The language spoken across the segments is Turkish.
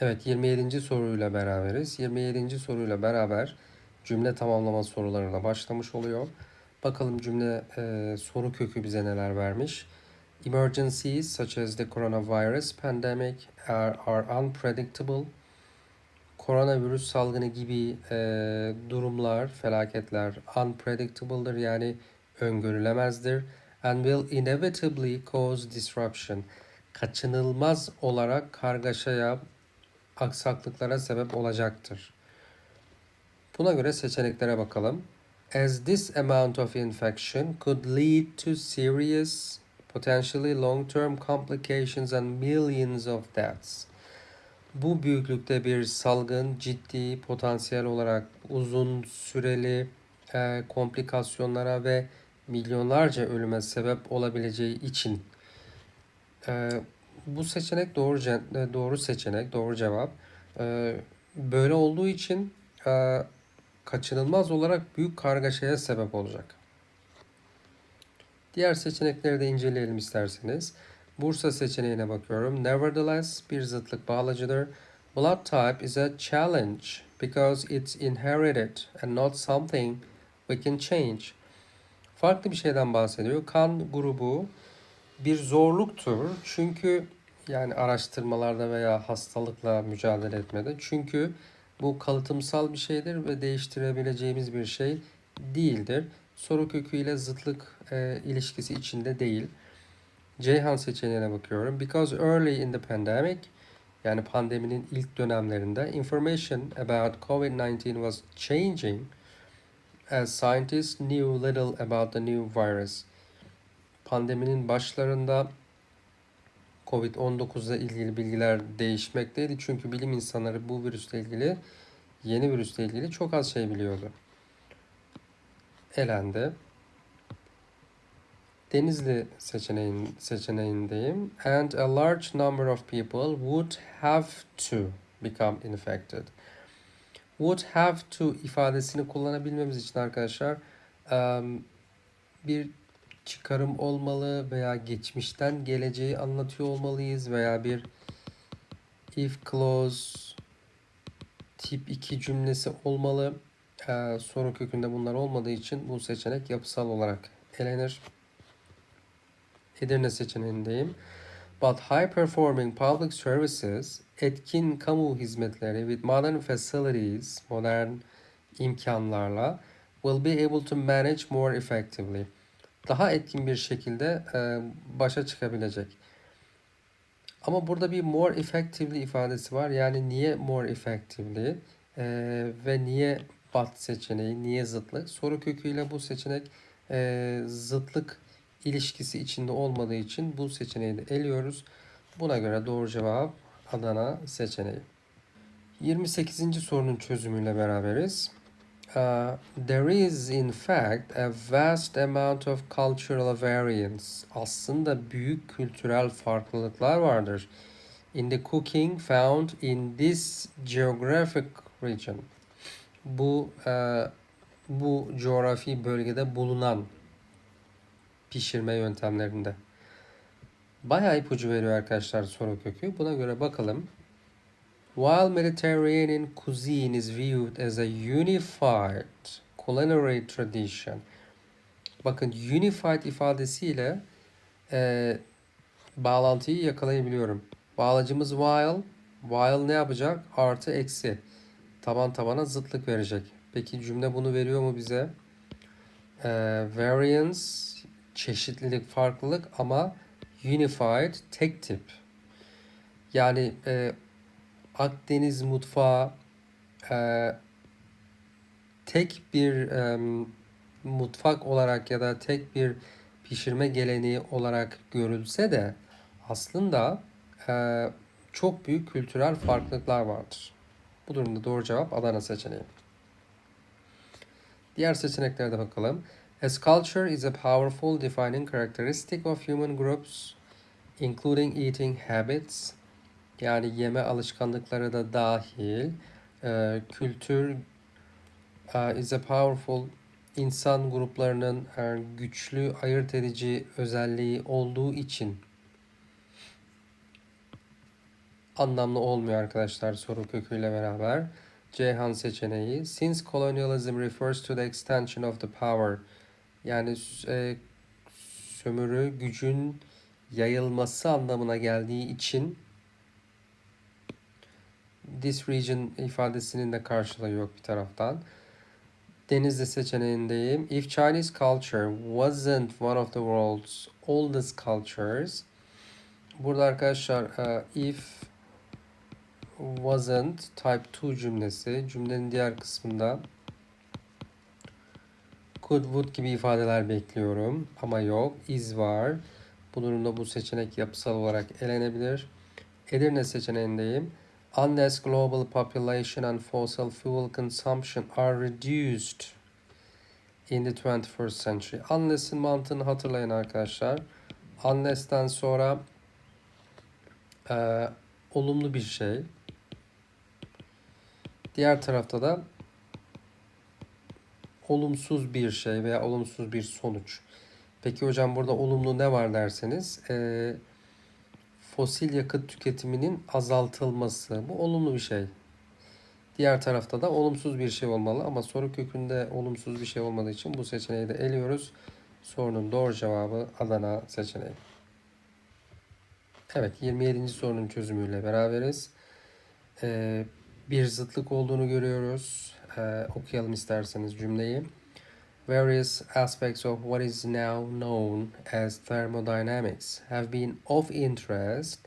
Evet 27. soruyla beraberiz. 27. soruyla beraber cümle tamamlama sorularına başlamış oluyor. Bakalım cümle e, soru kökü bize neler vermiş. Emergencies such as the coronavirus pandemic are, are unpredictable. Koronavirüs salgını gibi e, durumlar, felaketler unpredictable'dır yani öngörülemezdir. And will inevitably cause disruption. Kaçınılmaz olarak kargaşaya, aksaklıklara sebep olacaktır. Buna göre seçeneklere bakalım. As this amount of infection could lead to serious, potentially long-term complications and millions of deaths. Bu büyüklükte bir salgın ciddi potansiyel olarak uzun süreli e, komplikasyonlara ve milyonlarca ölüme sebep olabileceği için e, bu seçenek doğru e, doğru seçenek, doğru cevap. E, böyle olduğu için e, kaçınılmaz olarak büyük kargaşaya sebep olacak. Diğer seçenekleri de inceleyelim isterseniz. Bursa seçeneğine bakıyorum. Nevertheless bir zıtlık bağlacıdır. Blood type is a challenge because it's inherited and not something we can change. Farklı bir şeyden bahsediyor. Kan grubu bir zorluktur. Çünkü yani araştırmalarda veya hastalıkla mücadele etmede. Çünkü bu kalıtımsal bir şeydir ve değiştirebileceğimiz bir şey değildir. Soru köküyle zıtlık e, ilişkisi içinde değil. Ceyhan seçeneğine bakıyorum. Because early in the pandemic yani pandeminin ilk dönemlerinde information about COVID-19 was changing as scientists knew little about the new virus. Pandeminin başlarında COVID-19 ile ilgili bilgiler değişmekteydi. Çünkü bilim insanları bu virüsle ilgili, yeni virüsle ilgili çok az şey biliyordu. Elendi. Denizli seçeneğin, seçeneğindeyim. And a large number of people would have to become infected. Would have to ifadesini kullanabilmemiz için arkadaşlar um, bir çıkarım olmalı veya geçmişten geleceği anlatıyor olmalıyız veya bir if clause tip 2 cümlesi olmalı. Ee, soru kökünde bunlar olmadığı için bu seçenek yapısal olarak elenir. Edirne seçeneğindeyim. But high performing public services, etkin kamu hizmetleri with modern facilities, modern imkanlarla will be able to manage more effectively. Daha etkin bir şekilde e, başa çıkabilecek. Ama burada bir more effectively ifadesi var. Yani niye more effectively e, ve niye but seçeneği, niye zıtlık? Soru köküyle bu seçenek e, zıtlık ilişkisi içinde olmadığı için bu seçeneği de eliyoruz. Buna göre doğru cevap Adana seçeneği. 28. sorunun çözümüyle beraberiz. Uh, there is in fact a vast amount of cultural variance. Aslında büyük kültürel farklılıklar vardır. In the cooking found in this geographic region. Bu uh, bu coğrafi bölgede bulunan pişirme yöntemlerinde. Bayağı ipucu veriyor arkadaşlar soru kökü. Buna göre bakalım. While Mediterranean cuisine is viewed as a unified culinary tradition. Bakın unified ifadesiyle e, bağlantıyı yakalayabiliyorum. Bağlacımız while. While ne yapacak? Artı eksi. Taban tabana zıtlık verecek. Peki cümle bunu veriyor mu bize? E, variance çeşitlilik, farklılık ama unified tek tip. Yani e, Akdeniz mutfağı e, tek bir e, mutfak olarak ya da tek bir pişirme geleneği olarak görülse de aslında e, çok büyük kültürel farklılıklar vardır. Bu durumda doğru cevap Adana seçeneği. Diğer seçeneklere de bakalım. As culture is a powerful defining characteristic of human groups, including eating habits, yani yeme alışkanlıkları da dahil, e, kültür e, is a powerful insan gruplarının e, güçlü ayırt edici özelliği olduğu için anlamlı olmuyor arkadaşlar soru köküyle beraber. Ceyhan seçeneği. Since colonialism refers to the extension of the power. Yani e, sömürü gücün yayılması anlamına geldiği için this region ifadesinin de karşılığı yok bir taraftan. Denizli seçeneğindeyim. If Chinese culture wasn't one of the world's oldest cultures. Burada arkadaşlar e, if wasn't type 2 cümlesi. Cümlenin diğer kısmında could, would gibi ifadeler bekliyorum. Ama yok. Is var. Bu durumda bu seçenek yapısal olarak elenebilir. Edirne seçeneğindeyim. Unless global population and fossil fuel consumption are reduced in the 21st century. Unless'in mantığını hatırlayın arkadaşlar. Unless'ten sonra e, olumlu bir şey. Diğer tarafta da olumsuz bir şey veya olumsuz bir sonuç. Peki hocam burada olumlu ne var derseniz e, fosil yakıt tüketiminin azaltılması. Bu olumlu bir şey. Diğer tarafta da olumsuz bir şey olmalı ama soru kökünde olumsuz bir şey olmadığı için bu seçeneği de eliyoruz. Sorunun doğru cevabı Adana seçeneği. Evet 27. sorunun çözümüyle beraberiz. Ee, bir zıtlık olduğunu görüyoruz. Ee, okuyalım isterseniz cümleyi. Various aspects of what is now known as thermodynamics have been of interest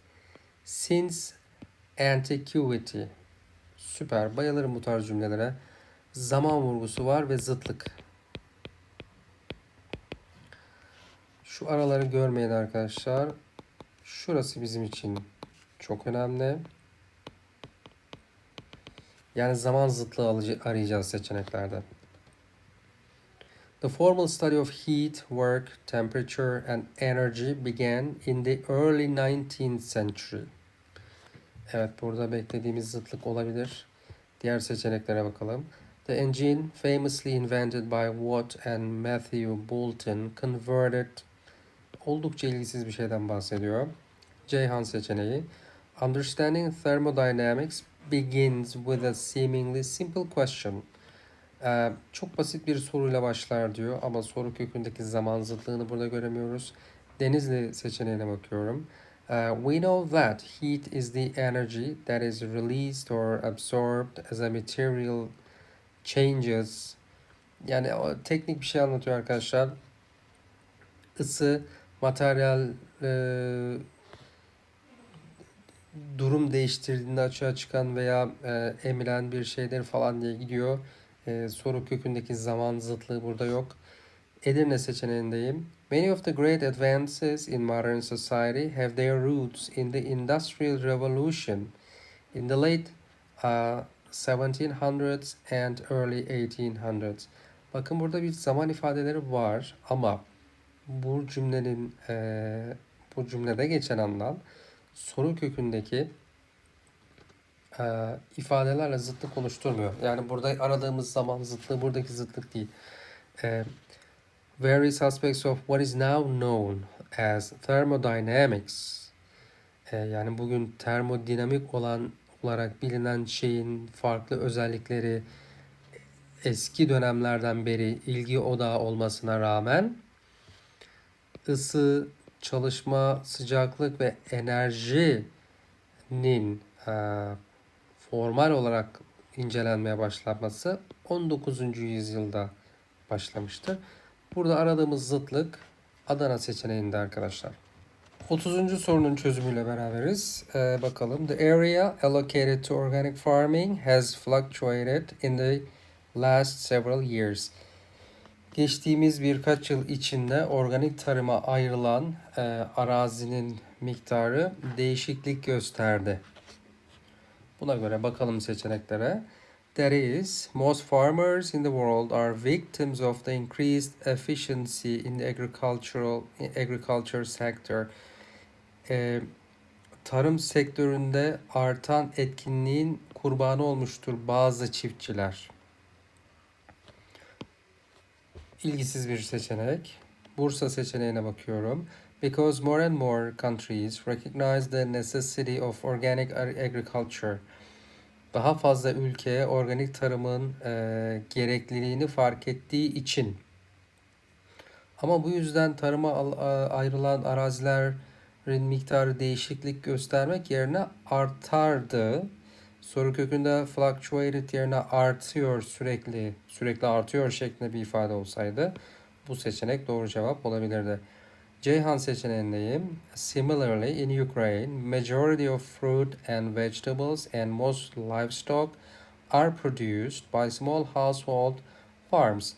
since antiquity. Süper. Bayılırım bu tarz cümlelere. Zaman vurgusu var ve zıtlık. Şu araları görmeyin arkadaşlar. Şurası bizim için çok önemli. Yani zaman zıtlığı arayacağız seçeneklerde. The formal study of heat, work, temperature and energy began in the early 19th century. Evet burada beklediğimiz zıtlık olabilir. Diğer seçeneklere bakalım. The engine, famously invented by Watt and Matthew Boulton, converted oldukça ilgisiz bir şeyden bahsediyor. Ceyhan seçeneği. Understanding thermodynamics begins with a seemingly simple question. Ee, çok basit bir soruyla başlar diyor ama soru kökündeki zaman zıtlığını burada göremiyoruz. Denizli seçeneğine bakıyorum. Uh, we know that heat is the energy that is released or absorbed as a material changes. Yani o teknik bir şey anlatıyor arkadaşlar. Isı, materyal e, durum değiştirdiğinde açığa çıkan veya e, emilen bir şeyler falan diye gidiyor. E, soru kökündeki zaman zıtlığı burada yok. Edirne seçeneğindeyim. Many of the great advances in modern society have their roots in the Industrial Revolution in the late uh, 1700s and early 1800s. Bakın burada bir zaman ifadeleri var ama bu cümlenin e, bu cümlede geçen anlam soru kökündeki e, ifadelerle zıtlık oluşturmuyor. Yani burada aradığımız zaman zıtlığı buradaki zıtlık değil. E, various aspects of what is now known as thermodynamics e, yani bugün termodinamik olan olarak bilinen şeyin farklı özellikleri eski dönemlerden beri ilgi odağı olmasına rağmen ısı, çalışma, sıcaklık ve enerjinin e, formal olarak incelenmeye başlanması 19. yüzyılda başlamıştır. Burada aradığımız zıtlık Adana seçeneğinde arkadaşlar. 30. sorunun çözümüyle beraberiz. Ee, bakalım. The area allocated to organic farming has fluctuated in the last several years. Geçtiğimiz birkaç yıl içinde organik tarıma ayrılan e, arazinin miktarı değişiklik gösterdi. Buna göre bakalım seçeneklere. That is, most farmers in the world are victims of the increased efficiency in the agricultural agriculture sector. Ee, tarım sektöründe artan etkinliğin kurbanı olmuştur bazı çiftçiler. İlgisiz bir seçenek. Bursa seçeneğine bakıyorum. Because more and more countries recognize the necessity of organic ag- agriculture. Daha fazla ülke organik tarımın e, gerekliliğini fark ettiği için. Ama bu yüzden tarıma ayrılan arazilerin miktarı değişiklik göstermek yerine artardı. Soru kökünde fluctuated yerine artıyor sürekli, sürekli artıyor şeklinde bir ifade olsaydı bu seçenek doğru cevap olabilirdi. Ceyhan seçeneğindeyim. Similarly, in Ukraine, majority of fruit and vegetables and most livestock are produced by small household farms.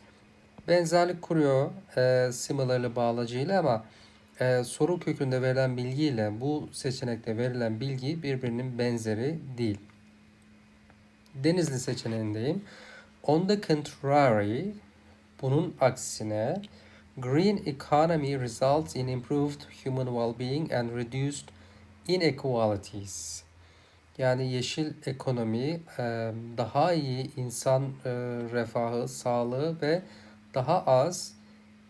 Benzerlik kuruyor e, similarly bağlacıyla ama e, soru kökünde verilen bilgiyle bu seçenekte verilen bilgi birbirinin benzeri değil. Denizli seçeneğindeyim. On the contrary, bunun aksine green economy results in improved human well-being and reduced inequalities. Yani yeşil ekonomi e, daha iyi insan e, refahı, sağlığı ve daha az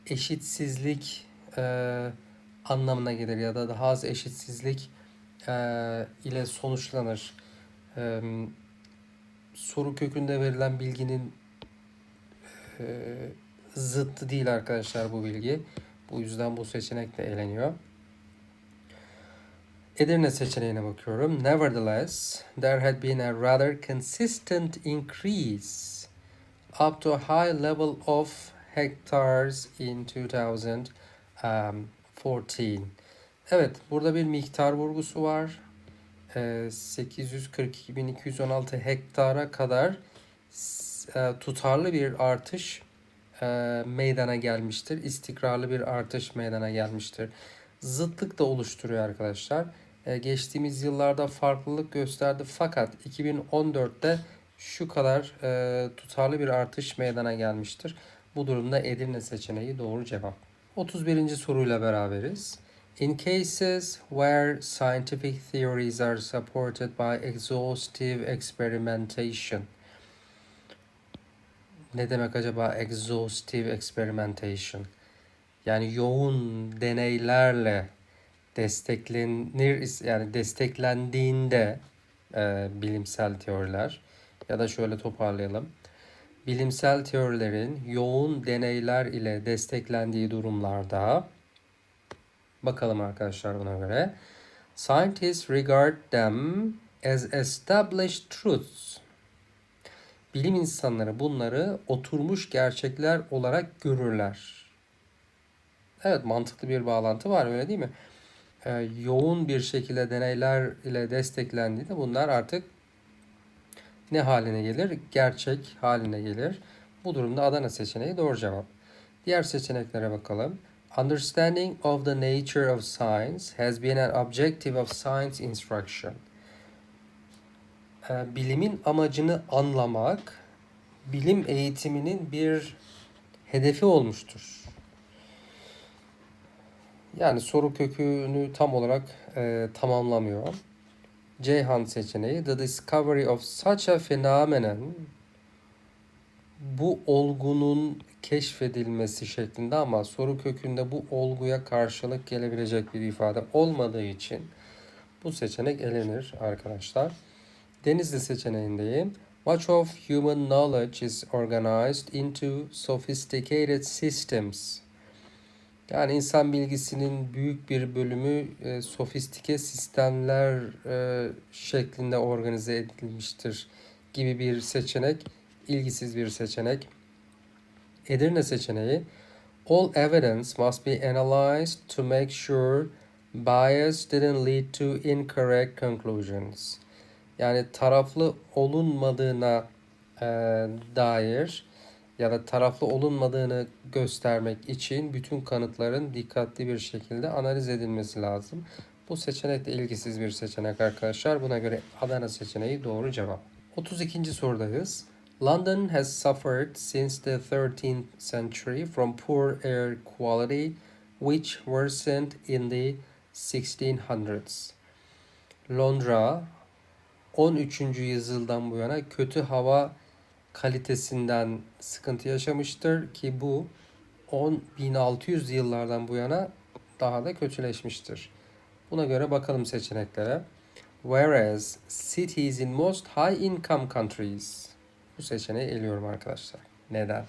eşitsizlik e, anlamına gelir ya da daha az eşitsizlik ile sonuçlanır. Soru kökünde verilen bilginin zıttı değil arkadaşlar bu bilgi. Bu yüzden bu seçenek de eleniyor. Edirne seçeneğine bakıyorum. Nevertheless, there had been a rather consistent increase up to a high level of hectares in 2014. Evet, burada bir miktar vurgusu var. Ee, 842.216 hektara kadar e, tutarlı bir artış e, meydana gelmiştir. İstikrarlı bir artış meydana gelmiştir. Zıtlık da oluşturuyor arkadaşlar. E, geçtiğimiz yıllarda farklılık gösterdi fakat 2014'te şu kadar e, tutarlı bir artış meydana gelmiştir. Bu durumda Edirne seçeneği doğru cevap. 31. soruyla beraberiz. In cases where scientific theories are supported by exhaustive experimentation. Ne demek acaba exhaustive experimentation? Yani yoğun deneylerle desteklenir yani desteklendiğinde e, bilimsel teoriler ya da şöyle toparlayalım. Bilimsel teorilerin yoğun deneyler ile desteklendiği durumlarda bakalım arkadaşlar buna göre scientists regard them as established truths. Bilim insanları bunları oturmuş gerçekler olarak görürler. Evet mantıklı bir bağlantı var öyle değil mi? Ee, yoğun bir şekilde deneyler ile desteklendiğinde bunlar artık ne haline gelir? Gerçek haline gelir. Bu durumda Adana seçeneği doğru cevap. Diğer seçeneklere bakalım. Understanding of the nature of science has been an objective of science instruction. Ee, bilimin amacını anlamak bilim eğitiminin bir hedefi olmuştur. Yani soru kökünü tam olarak e, tamamlamıyor. Ceyhan seçeneği The discovery of such a phenomenon bu olgunun keşfedilmesi şeklinde ama soru kökünde bu olguya karşılık gelebilecek bir ifade olmadığı için bu seçenek elenir arkadaşlar. Denizli seçeneğindeyim. Much of human knowledge is organized into sophisticated systems. Yani insan bilgisinin büyük bir bölümü e, sofistike sistemler e, şeklinde organize edilmiştir gibi bir seçenek, ilgisiz bir seçenek. Edirne seçeneği All evidence must be analyzed to make sure bias didn't lead to incorrect conclusions. Yani taraflı olunmadığına e, dair ya da taraflı olunmadığını göstermek için bütün kanıtların dikkatli bir şekilde analiz edilmesi lazım. Bu seçenek de ilgisiz bir seçenek arkadaşlar. Buna göre Adana seçeneği doğru cevap. 32. sorudayız. London has suffered since the 13th century from poor air quality which worsened in the 1600s. Londra 13. yüzyıldan bu yana kötü hava kalitesinden sıkıntı yaşamıştır ki bu 10 1600 yıllardan bu yana daha da kötüleşmiştir. Buna göre bakalım seçeneklere. Whereas cities in most high income countries. Bu seçeneği eliyorum arkadaşlar. Neden?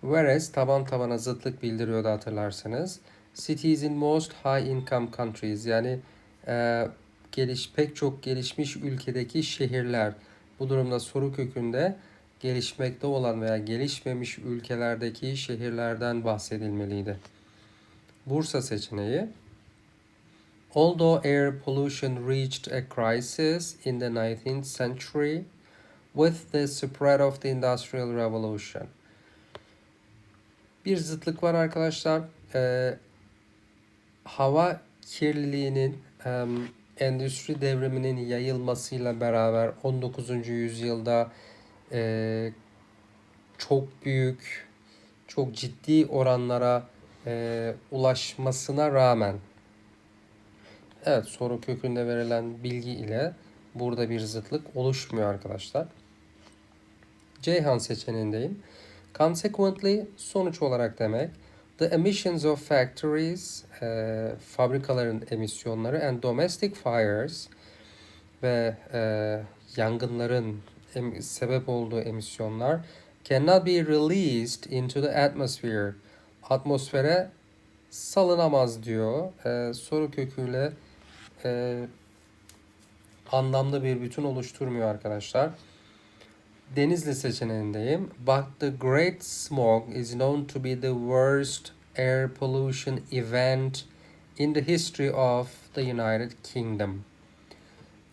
Whereas taban tabana zıtlık bildiriyordu hatırlarsanız. Cities in most high income countries yani e, geliş pek çok gelişmiş ülkedeki şehirler. Bu durumda soru kökünde gelişmekte olan veya gelişmemiş ülkelerdeki şehirlerden bahsedilmeliydi. Bursa seçeneği Although air pollution reached a crisis in the 19th century with the spread of the Industrial Revolution. Bir zıtlık var arkadaşlar. Ee, hava kirliliğinin em, endüstri devriminin yayılmasıyla beraber 19. yüzyılda e, çok büyük, çok ciddi oranlara e, ulaşmasına rağmen evet soru kökünde verilen bilgi ile burada bir zıtlık oluşmuyor arkadaşlar. Ceyhan seçeneğindeyim. Consequently sonuç olarak demek the emissions of factories e, fabrikaların emisyonları and domestic fires ve e, yangınların em, sebep olduğu emisyonlar cannot be released into the atmosphere. Atmosfere salınamaz diyor. E, soru köküyle e, anlamlı bir bütün oluşturmuyor arkadaşlar. Denizli seçeneğindeyim. But the Great Smog is known to be the worst air pollution event in the history of the United Kingdom.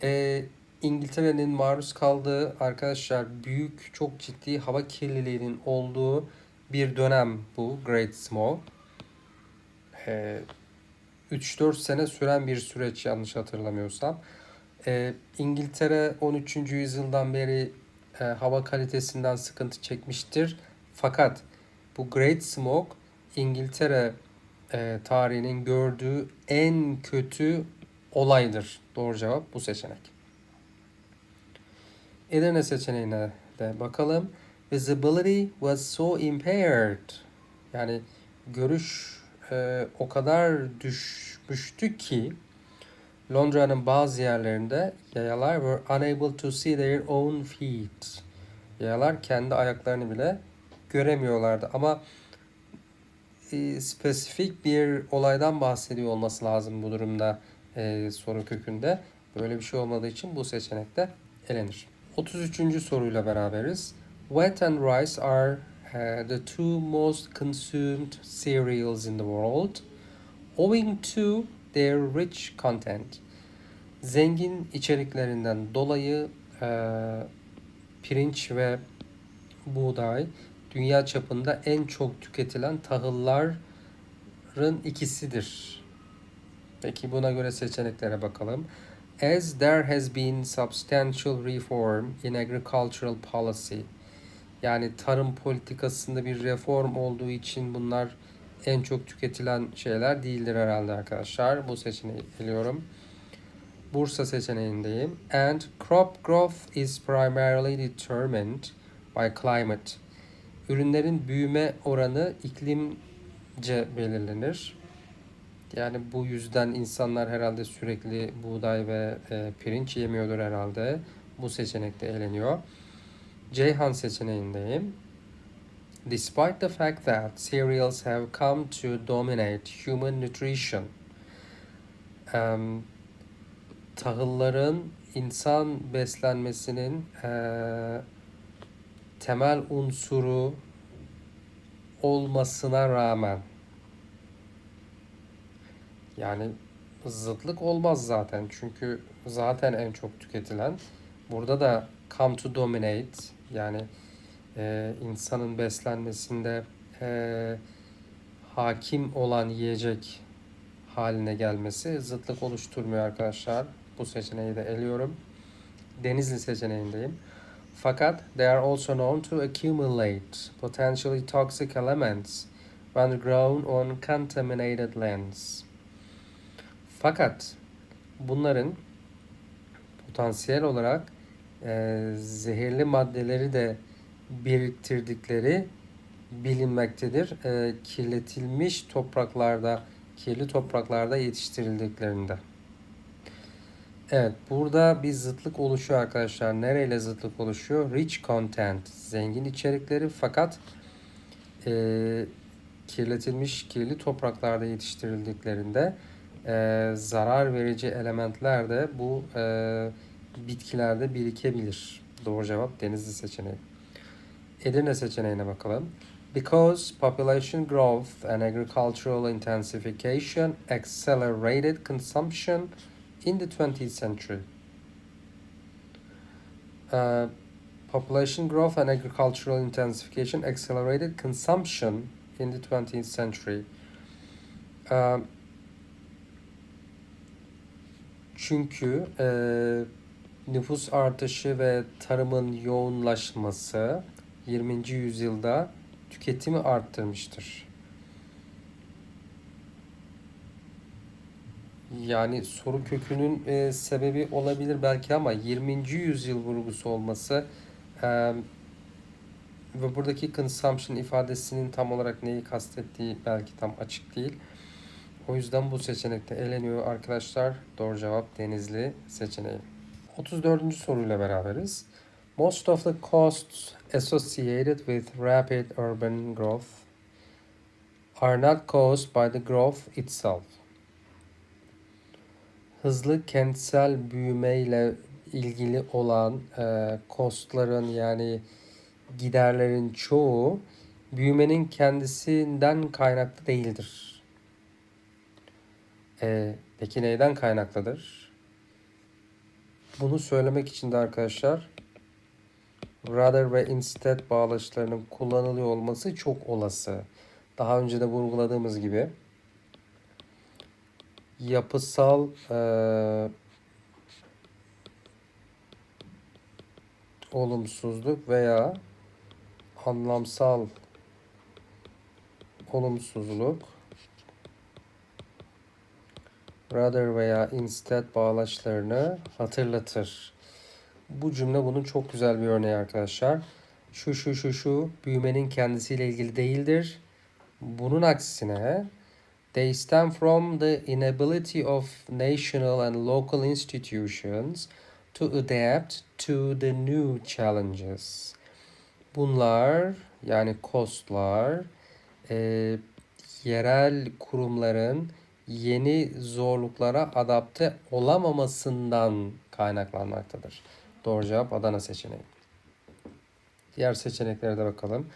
Ee, İngiltere'nin maruz kaldığı arkadaşlar büyük çok ciddi hava kirliliğinin olduğu bir dönem bu Great Smog. Ee, 3-4 sene süren bir süreç yanlış hatırlamıyorsam. Ee, İngiltere 13. yüzyıldan beri e, hava kalitesinden sıkıntı çekmiştir. Fakat bu Great Smoke İngiltere e, tarihinin gördüğü en kötü olaydır. Doğru cevap bu seçenek. Edirne seçeneğine de bakalım. Visibility was so impaired. Yani görüş e, o kadar düşmüştü ki Londra'nın bazı yerlerinde yayalar were unable to see their own feet. Yayalar kendi ayaklarını bile göremiyorlardı. Ama e, spesifik bir olaydan bahsediyor olması lazım bu durumda e, soru kökünde. Böyle bir şey olmadığı için bu seçenekte elenir. 33. soruyla beraberiz. Wheat and rice are uh, the two most consumed cereals in the world owing to their rich content. Zengin içeriklerinden dolayı e, pirinç ve buğday dünya çapında en çok tüketilen tahılların ikisidir. Peki buna göre seçeneklere bakalım. As there has been substantial reform in agricultural policy. Yani tarım politikasında bir reform olduğu için bunlar en çok tüketilen şeyler değildir herhalde arkadaşlar. Bu seçeneği eliyorum. Bursa seçeneğindeyim. And crop growth is primarily determined by climate. Ürünlerin büyüme oranı iklimce belirlenir. Yani bu yüzden insanlar herhalde sürekli buğday ve e, pirinç yemiyordur herhalde. Bu seçenekte eleniyor. Ceyhan seçeneğindeyim. Despite the fact that cereals have come to dominate human nutrition, um, tahılların insan beslenmesinin e, temel unsuru olmasına rağmen yani zıtlık olmaz zaten. Çünkü zaten en çok tüketilen burada da come to dominate yani e, insanın beslenmesinde e, hakim olan yiyecek haline gelmesi zıtlık oluşturmuyor arkadaşlar. Bu seçeneği de eliyorum. Denizli seçeneğindeyim. Fakat they are also known to accumulate potentially toxic elements when grown on contaminated lands. Fakat bunların potansiyel olarak e, zehirli maddeleri de biriktirdikleri bilinmektedir. E, kirletilmiş topraklarda kirli topraklarda yetiştirildiklerinde. Evet, burada bir zıtlık oluşuyor arkadaşlar. Nereyle zıtlık oluşuyor? Rich content, zengin içerikleri fakat e, kirletilmiş kirli topraklarda yetiştirildiklerinde e, zarar verici elementler de bu e, bitkilerde birikebilir. Doğru cevap denizli seçeneği. Edirne seçeneğine bakalım. Because population growth and agricultural intensification accelerated consumption in the 20th century. Uh, population growth and agricultural intensification accelerated consumption in the 20th century. Uh, çünkü e, nüfus artışı ve tarımın yoğunlaşması 20. yüzyılda tüketimi arttırmıştır. Yani soru kökünün e, sebebi olabilir belki ama 20. yüzyıl vurgusu olması e, ve buradaki consumption ifadesinin tam olarak neyi kastettiği belki tam açık değil. O yüzden bu seçenekte eleniyor arkadaşlar. Doğru cevap Denizli seçeneği. 34. soruyla beraberiz. Most of the costs associated with rapid urban growth are not caused by the growth itself. Hızlı kentsel büyümeyle ilgili olan e, costların yani giderlerin çoğu büyümenin kendisinden kaynaklı değildir. E, peki neyden kaynaklıdır? Bunu söylemek için de arkadaşlar rather ve instead bağlaçlarının kullanılıyor olması çok olası. Daha önce de vurguladığımız gibi yapısal e, olumsuzluk veya anlamsal olumsuzluk rather veya instead bağlaçlarını hatırlatır. Bu cümle bunun çok güzel bir örneği arkadaşlar. Şu şu şu şu büyümenin kendisiyle ilgili değildir. Bunun aksine they stem from the inability of national and local institutions to adapt to the new challenges. Bunlar yani costlar e, yerel kurumların yeni zorluklara adapte olamamasından kaynaklanmaktadır. Doğru cevap Adana seçeneği. Diğer seçeneklere de bakalım.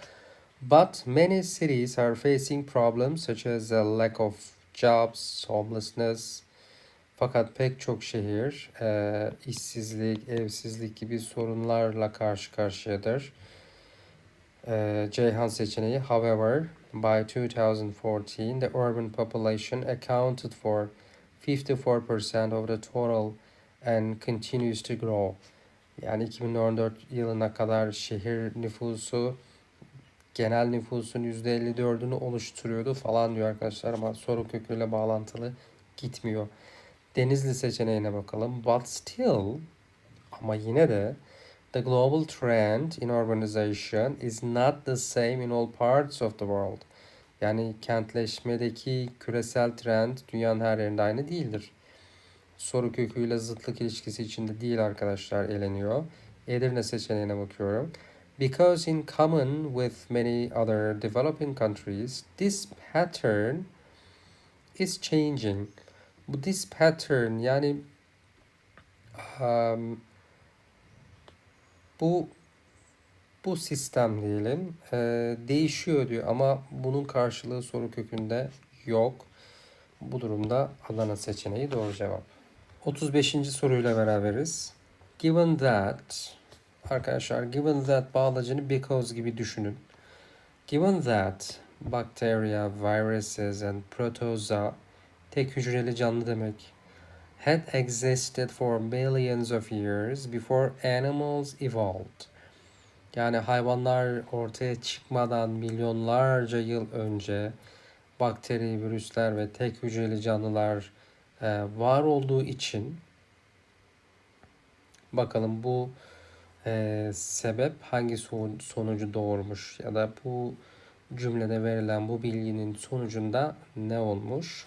But many cities are facing problems such as a lack of jobs, homelessness. Fakat pek çok şehir e, işsizlik, evsizlik gibi sorunlarla karşı karşıyadır. E, Ceyhan seçeneği. However, by 2014, the urban population accounted for 54% of the total and continues to grow. Yani 2014 yılına kadar şehir nüfusu genel nüfusun %54'ünü oluşturuyordu falan diyor arkadaşlar ama soru köküyle bağlantılı gitmiyor. Denizli seçeneğine bakalım. But still ama yine de the global trend in urbanization is not the same in all parts of the world. Yani kentleşmedeki küresel trend dünyanın her yerinde aynı değildir soru köküyle zıtlık ilişkisi içinde değil arkadaşlar eleniyor. Edirne seçeneğine bakıyorum. Because in common with many other developing countries, this pattern is changing. Bu this pattern yani um, bu bu sistem diyelim e, değişiyor diyor ama bunun karşılığı soru kökünde yok. Bu durumda Adana seçeneği doğru cevap. 35. soruyla beraberiz. Given that arkadaşlar given that bağlacını because gibi düşünün. Given that bacteria, viruses and protozoa tek hücreli canlı demek had existed for millions of years before animals evolved. Yani hayvanlar ortaya çıkmadan milyonlarca yıl önce bakteri, virüsler ve tek hücreli canlılar var olduğu için bakalım bu e, sebep hangi sonucu doğurmuş ya da bu cümlede verilen bu bilginin sonucunda ne olmuş?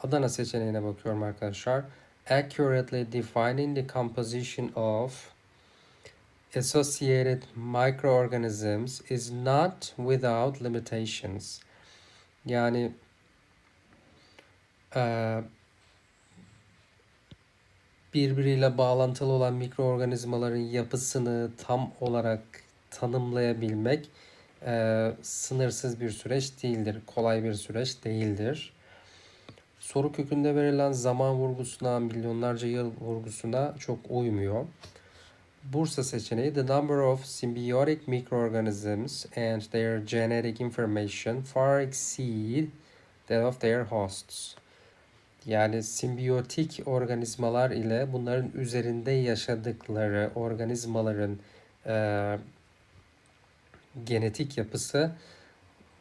Adana seçeneğine bakıyorum arkadaşlar. Accurately defining the composition of associated microorganisms is not without limitations. Yani eee, birbiriyle bağlantılı olan mikroorganizmaların yapısını tam olarak tanımlayabilmek eee, sınırsız bir süreç değildir. Kolay bir süreç değildir. Soru kökünde verilen zaman vurgusuna, milyonlarca yıl vurgusuna çok uymuyor. Bursa seçeneği The number of symbiotic microorganisms and their genetic information far exceed that of their hosts. Yani simbiyotik organizmalar ile bunların üzerinde yaşadıkları organizmaların eee, genetik yapısı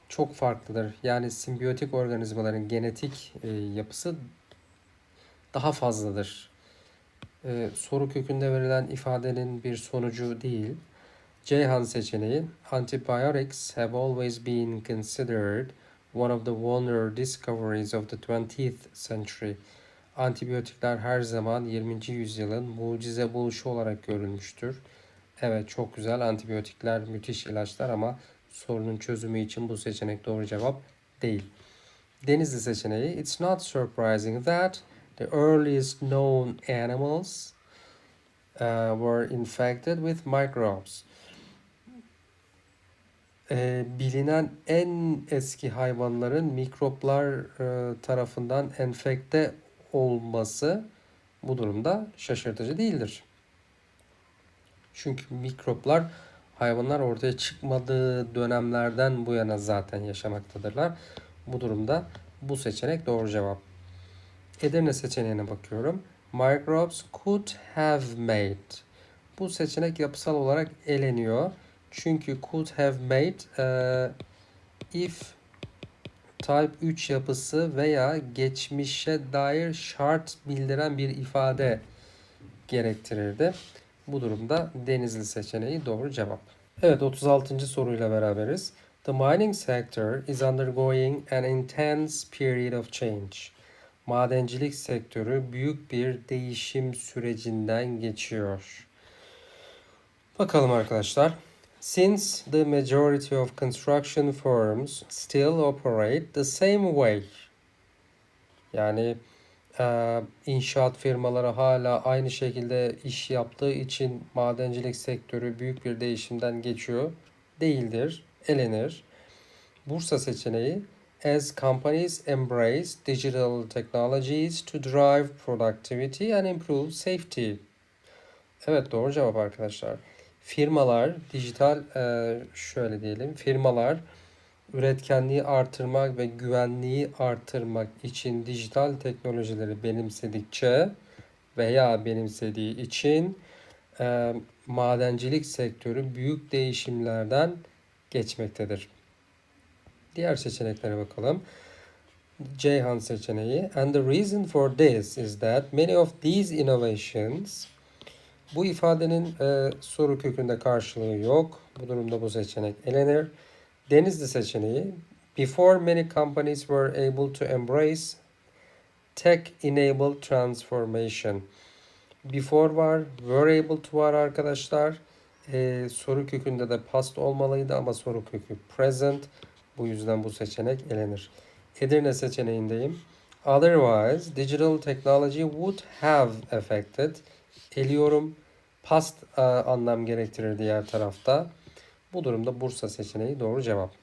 çok farklıdır. Yani simbiyotik organizmaların genetik e, yapısı daha fazladır. E, soru kökünde verilen ifadenin bir sonucu değil. Ceyhan seçeneği Antibiotics have always been considered one of the wonder discoveries of the 20th century. Antibiyotikler her zaman 20. yüzyılın mucize buluşu olarak görülmüştür. Evet çok güzel antibiyotikler müthiş ilaçlar ama sorunun çözümü için bu seçenek doğru cevap değil. Denizli seçeneği It's not surprising that the earliest known animals uh, were infected with microbes. Ee, bilinen en eski hayvanların mikroplar e, tarafından enfekte olması bu durumda şaşırtıcı değildir. Çünkü mikroplar hayvanlar ortaya çıkmadığı dönemlerden bu yana zaten yaşamaktadırlar. Bu durumda bu seçenek doğru cevap. Edirne seçeneğine bakıyorum. Microbes could have made. Bu seçenek yapısal olarak eleniyor. Çünkü could have made e, if type 3 yapısı veya geçmişe dair şart bildiren bir ifade gerektirirdi. Bu durumda Denizli seçeneği doğru cevap. Evet 36. soruyla beraberiz. The mining sector is undergoing an intense period of change. Madencilik sektörü büyük bir değişim sürecinden geçiyor. Bakalım arkadaşlar. Since the majority of construction firms still operate the same way. Yani e, inşaat firmaları hala aynı şekilde iş yaptığı için madencilik sektörü büyük bir değişimden geçiyor. Değildir, elenir. Bursa seçeneği As companies embrace digital technologies to drive productivity and improve safety. Evet doğru cevap arkadaşlar. Firmalar dijital e, şöyle diyelim firmalar üretkenliği artırmak ve güvenliği artırmak için dijital teknolojileri benimsedikçe veya benimsediği için e, madencilik sektörü büyük değişimlerden geçmektedir. Diğer seçeneklere bakalım. Ceyhan seçeneği. And the reason for this is that many of these innovations bu ifadenin e, soru kökünde karşılığı yok. Bu durumda bu seçenek elenir. Denizli seçeneği. Before many companies were able to embrace tech-enabled transformation. Before var, were able to var arkadaşlar. E, soru kökünde de past olmalıydı ama soru kökü present. Bu yüzden bu seçenek elenir. Edirne seçeneğindeyim. Otherwise, digital technology would have affected. Eliyorum. Past e, anlam gerektirir diğer tarafta. Bu durumda Bursa seçeneği doğru cevap.